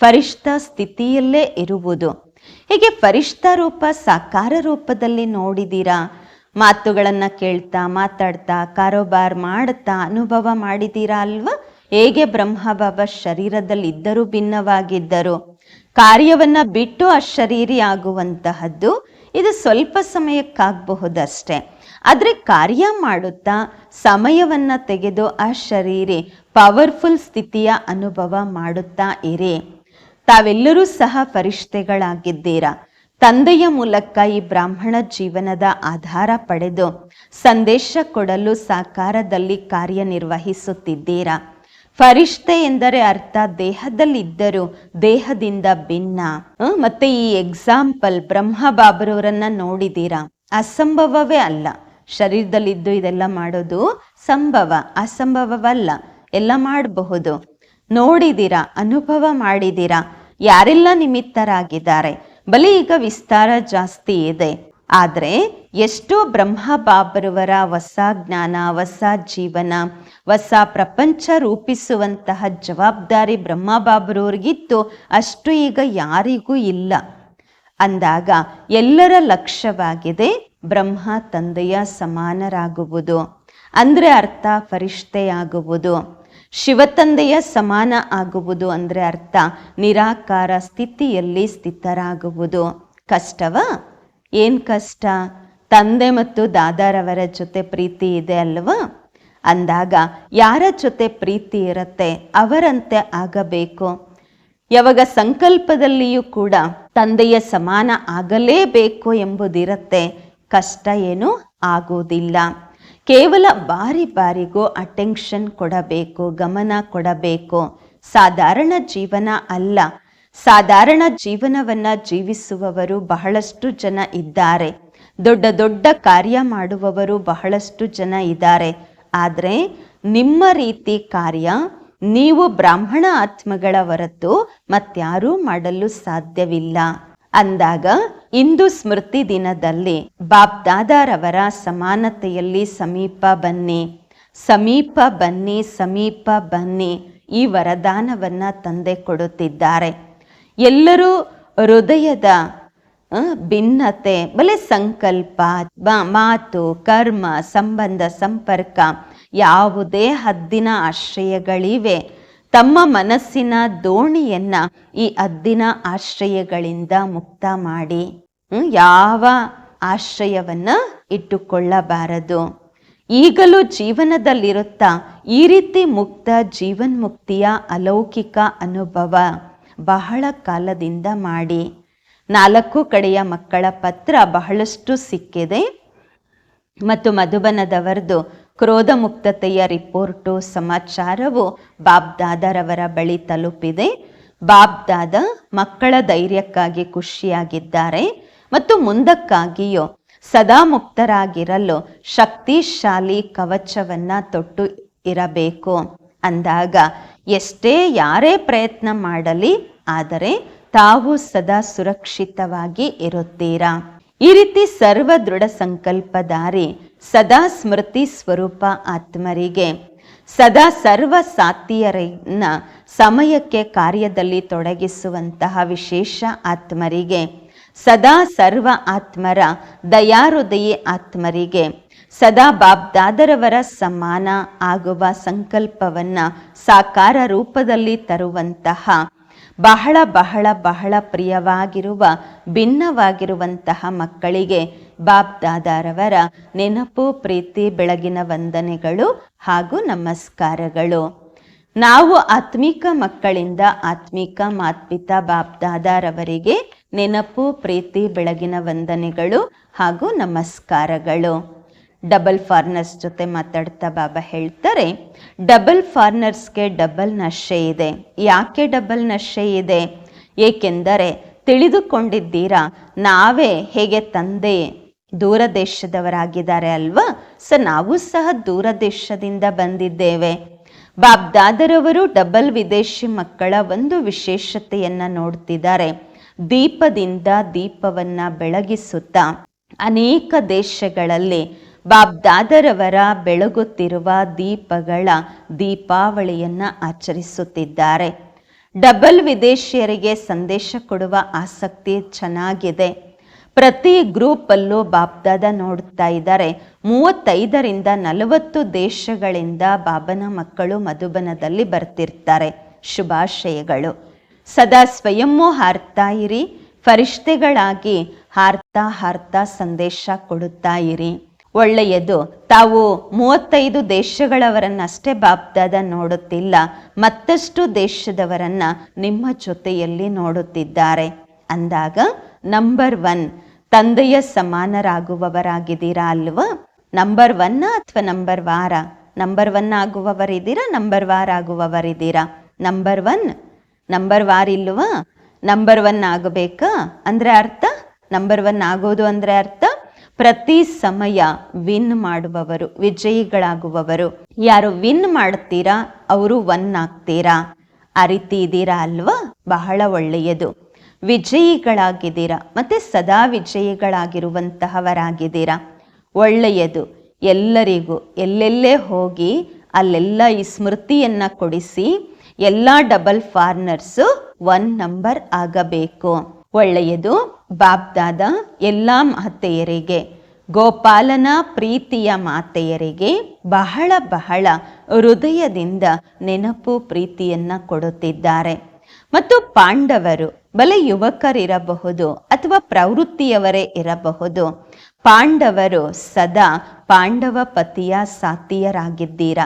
Speaker 1: ಫರಿಷ್ಠ ಸ್ಥಿತಿಯಲ್ಲೇ ಇರುವುದು. ಹೀಗೆ ಪರಿಷ್ಠ ರೂಪ, ಸಾಕಾರ ರೂಪದಲ್ಲಿ ನೋಡಿದ್ದೀರಾ ಮಾತುಗಳನ್ನು ಕೇಳ್ತಾ, ಮಾತಾಡ್ತಾ, ಕಾರೋಬಾರ್ ಮಾಡ್ತಾ ಅನುಭವ ಮಾಡಿದ್ದೀರಾ ಅಲ್ವಾ? ಹೇಗೆ ಬ್ರಹ್ಮ ಬಾಬಾ ಶರೀರದಲ್ಲಿ ಇದ್ದರೂ ಭಿನ್ನವಾಗಿದ್ದರು? ಕಾರ್ಯವನ್ನ ಬಿಟ್ಟು ಅಶರೀರಿ ಆಗುವಂತಹದ್ದು ಇದು ಸ್ವಲ್ಪ ಸಮಯಕ್ಕಾಗಬಹುದಷ್ಟೇ. ಆದರೆ ಕಾರ್ಯ ಮಾಡುತ್ತಾ ಸಮಯವನ್ನ ತೆಗೆದು ಆ ಶರೀರಿ ಪವರ್ಫುಲ್ ಸ್ಥಿತಿಯ ಅನುಭವ ಮಾಡುತ್ತಾ ಇರಿ. ತಾವೆಲ್ಲರೂ ಸಹ ಫರಿಷ್ಠೆಗಳಾಗಿದ್ದೀರಾ ತಂದೆಯ ಮೂಲಕ ಈ ಬ್ರಾಹ್ಮಣ ಜೀವನದ ಆಧಾರ ಪಡೆದು ಸಂದೇಶ ಕೊಡಲು ಸಾಕಾರದಲ್ಲಿ ಕಾರ್ಯನಿರ್ವಹಿಸುತ್ತಿದ್ದೀರಾ? ಫರಿಷ್ಠೆ ಎಂದರೆ ಅರ್ಥ ದೇಹದಲ್ಲಿದ್ದರೂ ದೇಹದಿಂದ ಭಿನ್ನ. ಮತ್ತೆ ಈ ಎಕ್ಸಾಂಪಲ್ ಬ್ರಹ್ಮ ಬಾಬರವರನ್ನ ನೋಡಿದ್ದೀರಾ? ಅಸಂಭವವೇ ಅಲ್ಲ. ಶರೀರದಲ್ಲಿದ್ದು ಇದೆಲ್ಲ ಮಾಡೋದು ಸಂಭವ. ಅಸಂಭವವಲ್ಲ. ಎಲ್ಲ ಮಾಡಬಹುದು. ನೋಡಿದ್ದೀರಾ ಅನುಭವ ಮಾಡಿದಿರ, ಯಾರೆಲ್ಲ ನಿಮಿತ್ತರಾಗಿದ್ದಾರೆ, ಬಲಿ ಈಗ ವಿಸ್ತಾರ ಜಾಸ್ತಿ ಇದೆ. ಆದರೆ ಎಷ್ಟೋ ಬ್ರಹ್ಮ ಬಾಬರವರ ಹೊಸ ಜ್ಞಾನ ಹೊಸ ಜೀವನ ಹೊಸ ಪ್ರಪಂಚ ರೂಪಿಸುವಂತಹ ಜವಾಬ್ದಾರಿ ಬ್ರಹ್ಮ ಬಾಬರವ್ರಿಗಿತ್ತು ಅಷ್ಟು ಈಗ ಯಾರಿಗೂ ಇಲ್ಲ. ಅಂದಾಗ ಎಲ್ಲರ ಲಕ್ಷ್ಯವಾಗಿದೆ ಬ್ರಹ್ಮ ತಂದೆಯ ಸಮಾನರಾಗುವುದು. ಅಂದರೆ ಅರ್ಥ ಫರಿಷ್ಠೆಯಾಗುವುದು ಶಿವತಂದೆಯ ಸಮಾನ ಆಗುವುದು ಅಂದರೆ ಅರ್ಥ. ನಿರಾಕಾರ ಸ್ಥಿತಿಯಲ್ಲಿ ಸ್ಥಿತರಾಗುವುದು. ಕಷ್ಟವ? ಏನ್ ಕಷ್ಟ? ತಂದೆ ಮತ್ತು ದಾದಾರವರ ಜೊತೆ ಪ್ರೀತಿ ಇದೆ ಅಲ್ವಾ? ಅಂದಾಗ ಯಾರ ಜೊತೆ ಪ್ರೀತಿ ಇರತ್ತೆ? ಅವರಂತೆ ಆಗಬೇಕು. ಯಾವಾಗ ಸಂಕಲ್ಪದಲ್ಲಿಯೂ ಕೂಡ ತಂದೆಯ ಸಮಾನ ಆಗಲೇಬೇಕು ಎಂಬುದಿರತ್ತೆ. ಕಷ್ಟ ಏನು ಆಗುವುದಿಲ್ಲ. ಕೇವಲ ಬಾರಿ ಬಾರಿಗೂ ಅಟೆನ್ಷನ್ ಕೊಡಬೇಕು, ಗಮನ ಕೊಡಬೇಕು. ಸಾಧಾರಣ ಜೀವನ ಅಲ್ಲ. ಸಾಧಾರಣ ಜೀವನವನ್ನ ಜೀವಿಸುವವರು ಬಹಳಷ್ಟು ಜನ ಇದ್ದಾರೆ. ದೊಡ್ಡ ದೊಡ್ಡ ಕಾರ್ಯ ಮಾಡುವವರು ಬಹಳಷ್ಟು ಜನ ಇದ್ದಾರೆ. ಆದರೆ ನಿಮ್ಮ ರೀತಿ ಕಾರ್ಯ ನೀವು ಬ್ರಾಹ್ಮಣ ಆತ್ಮಗಳ ಹೊರತು ಮತ್ಯಾರೂ ಮಾಡಲು ಸಾಧ್ಯವಿಲ್ಲ. ಅಂದಾಗ ಇಂದು ಸ್ಮೃತಿ ದಿನದಲ್ಲಿ ಬಾಬ್ದಾದಾರವರ ಸಮಾನತೆಯಲ್ಲಿ ಸಮೀಪ ಬನ್ನಿ. ಸಮೀಪ ಬನ್ನಿ ಸಮೀಪ ಬನ್ನಿ ಈ ವರದಾನವನ್ನು ತಂದೆ ಕೊಡುತ್ತಿದ್ದಾರೆ. ಎಲ್ಲರೂ ಹೃದಯದ ಭಿನ್ನತೆ, ಬಲೆ ಸಂಕಲ್ಪ ಮಾತು, ಕರ್ಮ, ಸಂಬಂಧ, ಸಂಪರ್ಕ, ಯಾವುದೇ ಹದ್ದಿನ ಆಶ್ರಯಗಳಿವೆ. ತಮ್ಮ ಮನಸ್ಸಿನ ದೋಣಿಯನ್ನ ಈ ಅದ್ದಿನ ಆಶ್ರಯಗಳಿಂದ ಮುಕ್ತ ಮಾಡಿ ಯಾವ ಆಶ್ರಯವನ್ನ ಇಟ್ಟುಕೊಳ್ಳಬಾರದು. ಈಗಲೂ ಜೀವನದಲ್ಲಿರುತ್ತಾ ಈ ರೀತಿ ಮುಕ್ತ ಜೀವನ್ಮುಕ್ತಿಯ ಅಲೌಕಿಕ ಅನುಭವ ಬಹಳ ಕಾಲದಿಂದ ಮಾಡಿ. ನಾಲ್ಕು ಕಡೆಯ ಮಕ್ಕಳ ಪತ್ರ ಬಹಳಷ್ಟು ಸಿಕ್ಕಿದೆ. ಮತ್ತು ಮಧುಬನದವರದು ಕ್ರೋಧ ಮುಕ್ತತೆಯ ರಿಪೋರ್ಟು, ಸಮಾಚಾರವು ಬಾಬ್ದಾದರವರ ಬಳಿ ತಲುಪಿದೆ. ಬಾಬ್ದಾದ ಮಕ್ಕಳ ಧೈರ್ಯಕ್ಕಾಗಿ ಖುಷಿಯಾಗಿದ್ದಾರೆ ಮತ್ತು ಮುಂದಕ್ಕಾಗಿಯೂ ಸದಾ ಮುಕ್ತರಾಗಿರಲು ಶಕ್ತಿಶಾಲಿ ಕವಚವನ್ನ ತೊಟ್ಟು ಇರಬೇಕು. ಅಂದಾಗ, ಎಷ್ಟೇ ಯಾರೇ ಪ್ರಯತ್ನ ಮಾಡಲಿ, ಆದರೆ ತಾವು ಸದಾ ಸುರಕ್ಷಿತವಾಗಿ ಇರುತ್ತೀರಾ? ಈ ರೀತಿ ಸರ್ವ ದೃಢ ಸಂಕಲ್ಪದಾರಿ ಸದಾ ಸ್ಮೃತಿ ಸ್ವರೂಪ ಆತ್ಮರಿಗೆ, ಸದಾ ಸರ್ವ ಸಾತಿಯರನ್ನ ಸಮಯಕ್ಕೆ ಕಾರ್ಯದಲ್ಲಿ ತೊಡಗಿಸುವಂತಹ ವಿಶೇಷ ಆತ್ಮರಿಗೆ, ಸದಾ ಸರ್ವ ಆತ್ಮರ ದಯಾಹೃದಯಿ ಆತ್ಮರಿಗೆ, ಸದಾ ಬಾಬ್ದಾದರವರ ಸಮಾನ ಆಗುವ ಸಂಕಲ್ಪವನ್ನ ಸಾಕಾರ ರೂಪದಲ್ಲಿ ತರುವಂತಹ, ಬಹಳ ಬಹಳ ಬಹಳ ಪ್ರಿಯವಾಗಿರುವ, ಭಿನ್ನವಾಗಿರುವಂತಹ ಮಕ್ಕಳಿಗೆ ಬಾಬ್ದಾದಾರವರ ನೆನಪು, ಪ್ರೀತಿ, ಬೆಳಗಿನ ವಂದನೆಗಳು ಹಾಗೂ ನಮಸ್ಕಾರಗಳು. ನಾವು ಆತ್ಮಿಕ ಮಕ್ಕಳಿಂದ ಆತ್ಮಿಕ ಮಾತ್ಪಿತ ಬಾಬ್ದಾದಾರವರಿಗೆ ನೆನಪು, ಪ್ರೀತಿ, ಬೆಳಗಿನ ವಂದನೆಗಳು ಹಾಗೂ ನಮಸ್ಕಾರಗಳು. ಡಬಲ್ ಫಾರ್ನರ್ಸ್ ಜೊತೆ ಮಾತಾಡ್ತಾ ಬಾಬಾ ಹೇಳ್ತಾರೆ, ಡಬಲ್ ಫಾರ್ನರ್ಸ್ಗೆ ಡಬಲ್ ನಶೆ ಇದೆ. ಯಾಕೆ ಡಬಲ್ ನಶೆ ಇದೆ? ಏಕೆಂದರೆ ತಿಳಿದುಕೊಂಡಿದ್ದೀರಾ, ನಾವೇ ಹೇಗೆ ತಂದೆ ದೂರ ದೇಶದವರಾಗಿದ್ದಾರೆ ಅಲ್ವಾ? ಸೊ ನಾವು ಸಹ ದೂರ ದೇಶದಿಂದ ಬಂದಿದ್ದೇವೆ. ಬಾಬ್ದಾದರವರು ಡಬಲ್ ವಿದೇಶಿ ಮಕ್ಕಳ ಒಂದು ವಿಶೇಷತೆಯನ್ನ ನೋಡ್ತಿದ್ದಾರೆ. ದೀಪದಿಂದ ದೀಪವನ್ನ ಬೆಳಗಿಸುತ್ತಾ ಅನೇಕ ದೇಶಗಳಲ್ಲಿ ಬಾಬ್ದಾದರವರ ಬೆಳಗುತ್ತಿರುವ ದೀಪಗಳ ದೀಪಾವಳಿಯನ್ನ ಆಚರಿಸುತ್ತಿದ್ದಾರೆ. ಡಬಲ್ ವಿದೇಶಿಯರಿಗೆ ಸಂದೇಶ ಕೊಡುವ ಆಸಕ್ತಿ ಚೆನ್ನಾಗಿದೆ. ಪ್ರತಿ ಗ್ರೂಪಲ್ಲೂ ಬಾಬ್ದಾದ ನೋಡ್ತಾ ಇದ್ದಾರೆ. ಮೂವತ್ತೈದರಿಂದ ನಲವತ್ತು ದೇಶಗಳಿಂದ ಬಾಬನ ಮಕ್ಕಳು ಮಧುಬನದಲ್ಲಿ ಬರ್ತಿರ್ತಾರೆ. ಶುಭಾಶಯಗಳು. ಸದಾ ಸ್ವಯಂ ಹಾರ್ತಾ ಇರಿ. ಫರಿಷ್ಠೆಗಳಾಗಿ ಹಾರ್ತಾ ಹಾರ್ತಾ ಸಂದೇಶ ಕೊಡುತ್ತಾ ಇರಿ. ಒಳ್ಳೆಯದು. ತಾವು ಮೂವತ್ತೈದು ದೇಶಗಳವರನ್ನಷ್ಟೇ ಬಾಬ್ದಾದ ನೋಡುತ್ತಿಲ್ಲ. ಮತ್ತಷ್ಟು ದೇಶದವರನ್ನ ನಿಮ್ಮ ಜೊತೆಯಲ್ಲಿ ನೋಡುತ್ತಿದ್ದಾರೆ. ಅಂದಾಗ ನಂಬರ್ ಒನ್ ತಂದೆಯ ಸಮಾನರಾಗುವವರಾಗಿದ್ದೀರಾ ಅಲ್ವಾ? ನಂಬರ್ ಒನ್ನ ಅಥವಾ ನಂಬರ್ ವಾರ? ನಂಬರ್ ಒನ್ ಆಗುವವರಿದ್ದೀರಾ? ನಂಬರ್ ವಾರ್ ಆಗುವವರಿದ್ದೀರಾ? ನಂಬರ್ ಒನ್ ನಂಬರ್ ವಾರ್ ಇಲ್ವಾ? ನಂಬರ್ ಒನ್ ಆಗಬೇಕಾ? ಅಂದ್ರೆ ಅರ್ಥ? ನಂಬರ್ ಒನ್ ಆಗೋದು ಅಂದ್ರೆ ಅರ್ಥ? ಪ್ರತಿ ಸಮಯ ವಿನ್ ಮಾಡುವವರು, ವಿಜಯಿಗಳಾಗುವವರು. ಯಾರು ವಿನ್ ಮಾಡ್ತೀರಾ? ಅವರು ಒನ್ ಆಗ್ತೀರಾ? ಆ ರೀತಿ ಇದ್ದೀರಾ ಅಲ್ವಾ? ಬಹಳ ಒಳ್ಳೆಯದು. ವಿಜಯಿಗಳಾಗಿದ್ದೀರಾ? ಮತ್ತೆ ಸದಾ ವಿಜಯಿಗಳಾಗಿರುವಂತಹವರಾಗಿದ್ದೀರಾ? ಒಳ್ಳೆಯದು. ಎಲ್ಲರಿಗೂ, ಎಲ್ಲೆಲ್ಲೇ ಹೋಗಿ, ಅಲ್ಲೆಲ್ಲ ಈ ಸ್ಮೃತಿಯನ್ನ ಕೊಡಿಸಿ, ಎಲ್ಲ ಡಬಲ್ ಫಾರ್ನರ್ಸು ಒನ್ ನಂಬರ್ ಆಗಬೇಕು. ಒಳ್ಳೆಯದು. ಬಾಬ್ದಾದ ಎಲ್ಲ ಮಾತೆಯರಿಗೆ, ಗೋಪಾಲನ ಪ್ರೀತಿಯ ಮಾತೆಯರಿಗೆ ಬಹಳ ಬಹಳ ಹೃದಯದಿಂದ ನೆನಪು ಪ್ರೀತಿಯನ್ನ ಕೊಡುತ್ತಿದ್ದಾರೆ. ಮತ್ತು ಪಾಂಡವರು ಬಲೆ ಯುವಕರಿರಬಹುದು ಅಥವಾ ಪ್ರವೃತ್ತಿಯವರೇ ಇರಬಹುದು. ಪಾಂಡವರು ಸದಾ ಪಾಂಡವ ಪತಿಯ ಸಾತಿಯರಾಗಿದ್ದೀರ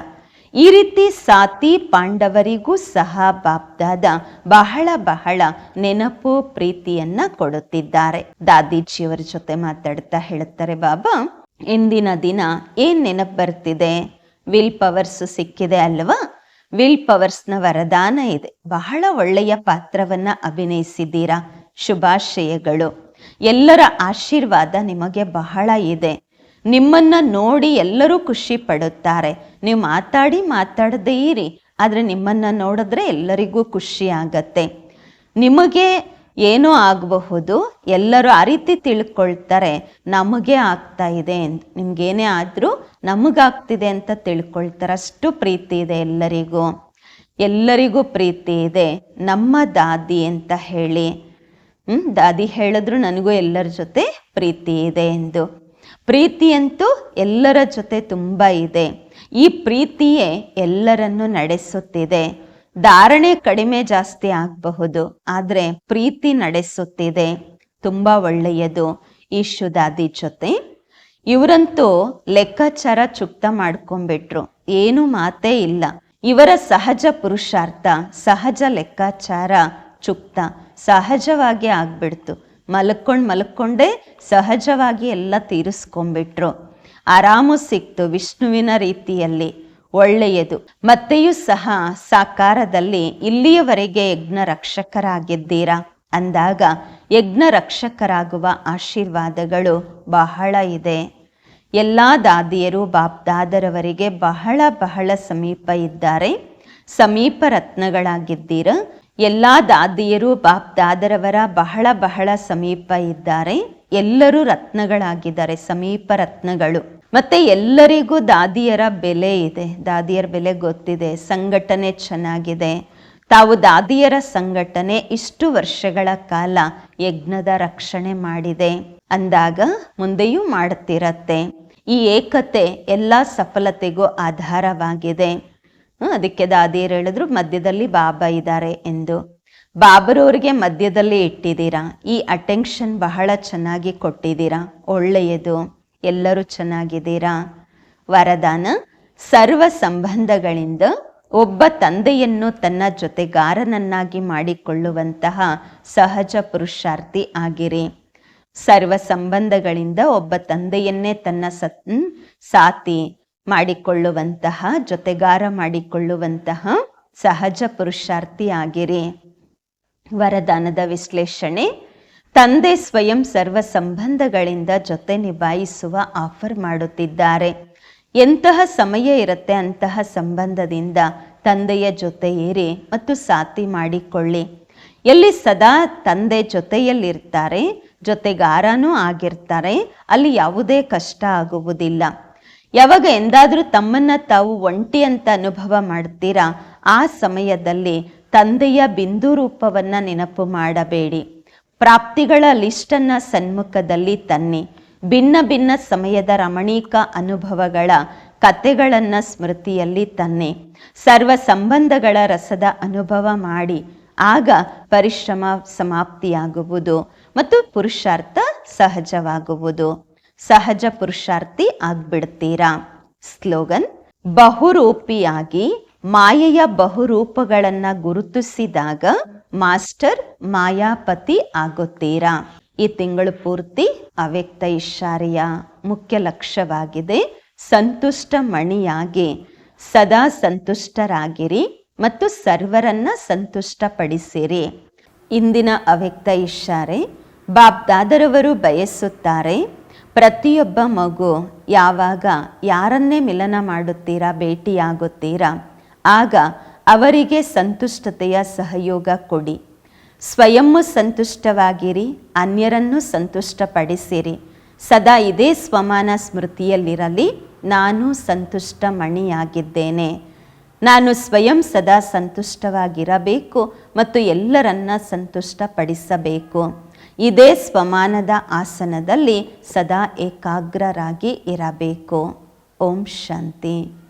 Speaker 1: ಈ ರೀತಿ ಸಾತಿ ಪಾಂಡವರಿಗೂ ಸಹ ಬಾಬ್ದಾದ ಬಹಳ ಬಹಳ ನೆನಪು ಪ್ರೀತಿಯನ್ನ ಕೊಡುತ್ತಿದ್ದಾರೆ. ದಾದೀಜಿಯವರ ಜೊತೆ ಮಾತಾಡ್ತಾ ಹೇಳುತ್ತಾರೆ, ಬಾಬಾ, ಇಂದಿನ ದಿನ ಏನ್ ನೆನಪು ಬರ್ತಿದೆ? ವಿಲ್ ಪವರ್ಸ್ ಸಿಕ್ಕಿದೆ ಅಲ್ವಾ? ವಿಲ್ ಪವರ್ಸ್ನ ವರದಾನ ಇದೆ. ಬಹಳ ಒಳ್ಳೆಯ ಪಾತ್ರವನ್ನ ಅಭಿನಯಿಸಿದ್ದೀರಾ? ಶುಭಾಶಯಗಳು. ಎಲ್ಲರ ಆಶೀರ್ವಾದ ನಿಮಗೆ ಬಹಳ ಇದೆ. ನಿಮ್ಮನ್ನ ನೋಡಿ ಎಲ್ಲರೂ ಖುಷಿ ಪಡುತ್ತಾರೆ. ನೀವು ಮಾತಾಡಿ ಮಾತಾಡದೇ ಇರಿ, ಆದರೆ ನಿಮ್ಮನ್ನ ನೋಡಿದ್ರೆ ಎಲ್ಲರಿಗೂ ಖುಷಿ ಆಗತ್ತೆ. ನಿಮಗೆ ಏನೋ ಆಗಬಹುದು, ಎಲ್ಲರೂ ಆ ರೀತಿ ತಿಳ್ಕೊಳ್ತಾರೆ, ನಮಗೆ ಆಗ್ತಾ ಇದೆ ಅಂತ. ನಿಮ್ಗೇನೇ ಆದರೂ ನಮಗಾಗ್ತಿದೆ ಅಂತ ತಿಳ್ಕೊಳ್ತಾರೆ. ಅಷ್ಟು ಪ್ರೀತಿ ಇದೆ ಎಲ್ಲರಿಗೂ. ಎಲ್ಲರಿಗೂ ಪ್ರೀತಿ ಇದೆ. ನಮ್ಮ ದಾದಿ ಅಂತ ಹೇಳಿ. ಹ್ಞೂ ದಾದಿ ಹೇಳಿದ್ರು ನನಗೂ ಎಲ್ಲರ ಜೊತೆ ಪ್ರೀತಿ ಇದೆ ಎಂದು. ಪ್ರೀತಿಯಂತೂ ಎಲ್ಲರ ಜೊತೆ ತುಂಬ ಇದೆ. ಈ ಪ್ರೀತಿಯೇ ಎಲ್ಲರನ್ನು ನಡೆಸುತ್ತಿದೆ. ಧಾರಣೆ ಕಡಿಮೆ ಜಾಸ್ತಿ ಆಗಬಹುದು, ಆದರೆ ಪ್ರೀತಿ ನಡೆಸುತ್ತಿದೆ, ತುಂಬ ಒಳ್ಳೆಯದು ಈ ಶುದಾದಿ ಜೊತೆ. ಇವರಂತೂ ಲೆಕ್ಕಾಚಾರ ಚುಕ್ತ ಮಾಡ್ಕೊಂಡ್ಬಿಟ್ರು, ಏನು ಮಾತೇ ಇಲ್ಲ. ಇವರ ಸಹಜ ಪುರುಷಾರ್ಥ, ಸಹಜ ಲೆಕ್ಕಾಚಾರ ಚುಕ್ತ, ಸಹಜವಾಗಿ ಆಗ್ಬಿಡ್ತು. ಮಲ್ಕೊಂಡು ಮಲ್ಕೊಂಡೇ ಸಹಜವಾಗಿ ಎಲ್ಲ ತೀರಿಸ್ಕೊಂಡ್ಬಿಟ್ರು. ಆರಾಮು ಸಿಕ್ತು ವಿಷ್ಣುವಿನ ರೀತಿಯಲ್ಲಿ. ಒಳ್ಳೆಯದು. ಮತ್ತೆಯೂ ಸಹ, ಸಾಕಾರದಲ್ಲಿ ಇಲ್ಲಿಯವರೆಗೆ ಯಜ್ಞ ರಕ್ಷಕರಾಗಿದ್ದೀರಾ ಅಂದಾಗ ಯಜ್ಞ ರಕ್ಷಕರಾಗುವ ಆಶೀರ್ವಾದಗಳು ಬಹಳ ಇದೆ. ಎಲ್ಲ ದಾದಿಯರು ಬಾಪ್ದಾದರವರಿಗೆ ಬಹಳ ಬಹಳ ಸಮೀಪ ಇದ್ದಾರೆ. ಸಮೀಪ ರತ್ನಗಳಾಗಿದ್ದೀರ? ಎಲ್ಲ ದಾದಿಯರು ಬಾಪ್ದಾದರವರ ಬಹಳ ಬಹಳ ಸಮೀಪ ಇದ್ದಾರೆ. ಎಲ್ಲರೂ ರತ್ನಗಳಾಗಿದ್ದಾರೆ, ಸಮೀಪ ರತ್ನಗಳು. ಮತ್ತೆ ಎಲ್ಲರಿಗೂ ದಾದಿಯರ ಬೆಲೆ ಇದೆ. ದಾದಿಯರ ಬೆಲೆ ಗೊತ್ತಿದೆ. ಸಂಘಟನೆ ಚೆನ್ನಾಗಿದೆ. ತಾವು ದಾದಿಯರ ಸಂಘಟನೆ ಇಷ್ಟು ವರ್ಷಗಳ ಕಾಲ ಯಜ್ಞದ ರಕ್ಷಣೆ ಮಾಡಿದೆ. ಅಂದಾಗ ಮುಂದೆಯೂ ಮಾಡುತ್ತಿರತ್ತೆ ಈ ಏಕತೆ ಎಲ್ಲ ಸಫಲತೆಗೂ ಆಧಾರವಾಗಿದೆ. ಅದಕ್ಕೆ ದಾದಿಯರು ಹೇಳಿದ್ರು, ಮಧ್ಯದಲ್ಲಿ ಬಾಬಾ ಇದ್ದಾರೆ ಎಂದು. ಬಾಬರವ್ರಿಗೆ ಮಧ್ಯದಲ್ಲಿ ಇಟ್ಟಿದ್ದೀರಾ? ಈ ಅಟೆನ್ಷನ್ ಬಹಳ ಚೆನ್ನಾಗಿ ಕೊಟ್ಟಿದ್ದೀರಾ? ಒಳ್ಳೆಯದು. ಎಲ್ಲರೂ ಚೆನ್ನಾಗಿದ್ದೀರಾ? ವರದಾನ, ಸರ್ವ ಸಂಬಂಧಗಳಿಂದ ಒಬ್ಬ ತಂದೆಯನ್ನು ತನ್ನ ಜೊತೆಗಾರನನ್ನಾಗಿ ಮಾಡಿಕೊಳ್ಳುವಂತಹ ಸಹಜ ಪುರುಷಾರ್ಥಿ ಆಗಿರಿ. ಸರ್ವ ಸಂಬಂಧಗಳಿಂದ ಒಬ್ಬ ತಂದೆಯನ್ನೇ ತನ್ನ ಸತ್ ಸಾತಿ ಮಾಡಿಕೊಳ್ಳುವಂತಹ, ಜೊತೆಗಾರ ಮಾಡಿಕೊಳ್ಳುವಂತಹ ಸಹಜ ಪುರುಷಾರ್ಥಿ ಆಗಿರಿ. ವರದಾನದ ವಿಶ್ಲೇಷಣೆ ತಂದೆ ಸ್ವಯಂ ಸರ್ವ ಸಂಬಂಧಗಳಿಂದ ಜೊತೆ ನಿಭಾಯಿಸುವ ಆಫರ್ ಮಾಡುತ್ತಿದ್ದಾರೆ. ಎಂತಹ ಸಮಯ ಇರುತ್ತೆ ಅಂತಹ ಸಂಬಂಧದಿಂದ ತಂದೆಯ ಜೊತೆ ಏರಿ ಮತ್ತು ಸಾತಿ ಮಾಡಿಕೊಳ್ಳಿ. ಎಲ್ಲಿ ಸದಾ ತಂದೆ ಜೊತೆಯಲ್ಲಿರ್ತಾರೆ ಜೊತೆಗಾರನೂ ಆಗಿರ್ತಾರೆ, ಅಲ್ಲಿ ಯಾವುದೇ ಕಷ್ಟ ಆಗುವುದಿಲ್ಲ. ಯಾವಾಗ ಎಂದಾದರೂ ತಮ್ಮನ್ನ ತಾವು ಒಂಟಿ ಅಂತ ಅನುಭವ ಮಾಡ್ತೀರಾ, ಆ ಸಮಯದಲ್ಲಿ ತಂದೆಯ ಬಿಂದು ರೂಪವನ್ನು ನೆನಪು ಮಾಡಬೇಡಿ. ಪ್ರಾಪ್ತಿಗಳ ಲಿಸ್ಟನ್ನ ಸನ್ಮುಖದಲ್ಲಿ ತನ್ನಿ. ಭಿನ್ನ ಭಿನ್ನ ಸಮಯದ ರಮಣೀಕ ಅನುಭವಗಳ ಕತೆಗಳನ್ನು ಸ್ಮೃತಿಯಲ್ಲಿ ತನ್ನಿ. ಸರ್ವ ಸಂಬಂಧಗಳ ರಸದ ಅನುಭವ ಮಾಡಿ. ಆಗ ಪರಿಶ್ರಮ ಸಮಾಪ್ತಿಯಾಗುವುದು ಮತ್ತು ಪುರುಷಾರ್ಥ ಸಹಜವಾಗುವುದು. ಸಹಜ ಪುರುಷಾರ್ಥಿ ಆಗ್ಬಿಡ್ತೀರಾ? ಸ್ಲೋಗನ್, ಬಹುರೂಪಿಯಾಗಿ ಮಾಯೆಯ ಬಹುರೂಪಗಳನ್ನು ಗುರುತಿಸಿದಾಗ ಮಾಸ್ಟರ್ ಮಾಯಾಪತಿ ಆಗುತ್ತೀರಾ? ಈ ತಿಂಗಳು ಪೂರ್ತಿ ಅವ್ಯಕ್ತ ಇಶಾರೆಯ ಮುಖ್ಯ ಲಕ್ಷ್ಯವಾಗಿದೆ. ಸಂತುಷ್ಟ ಮಣಿಯಾಗಿ, ಸದಾ ಸಂತುಷ್ಟರಾಗಿರಿ ಮತ್ತು ಸರ್ವರನ್ನ ಸಂತುಷ್ಟಪಡಿಸಿರಿ. ಇಂದಿನ ಅವ್ಯಕ್ತ ಇಶಾರೆ ಬಾಬ್ದಾದರವರು ಬಯಸುತ್ತಾರೆ, ಪ್ರತಿಯೊಬ್ಬ ಮಗು ಯಾವಾಗ ಯಾರನ್ನೇ ಮಿಲನ ಮಾಡುತ್ತೀರಾ, ಭೇಟಿಯಾಗುತ್ತೀರಾ? ಆಗ ಅವರಿಗೆ ಸಂತುಷ್ಟತೆಯ ಸಹಯೋಗ ಕೊಡಿ. ಸ್ವಯಂ ಸಂತುಷ್ಟವಾಗಿರಿ, ಅನ್ಯರನ್ನು ಸಂತುಷ್ಟಪಡಿಸಿರಿ. ಸದಾ ಇದೇ ಸ್ವಮಾನ ಸ್ಮೃತಿಯಲ್ಲಿರಲಿ, ನಾನು ಸಂತುಷ್ಟ ಮಣಿಯಾಗಿದ್ದೇನೆ ನಾನು ಸ್ವಯಂ ಸದಾ ಸಂತುಷ್ಟವಾಗಿರಬೇಕು ಮತ್ತು ಎಲ್ಲರನ್ನ ಸಂತುಷ್ಟಪಡಿಸಬೇಕು. ಇದೇ ಸ್ವಮಾನದ ಆಸನದಲ್ಲಿ ಸದಾ ಏಕಾಗ್ರರಾಗಿ ಇರಬೇಕು. ಓಂ ಶಾಂತಿ.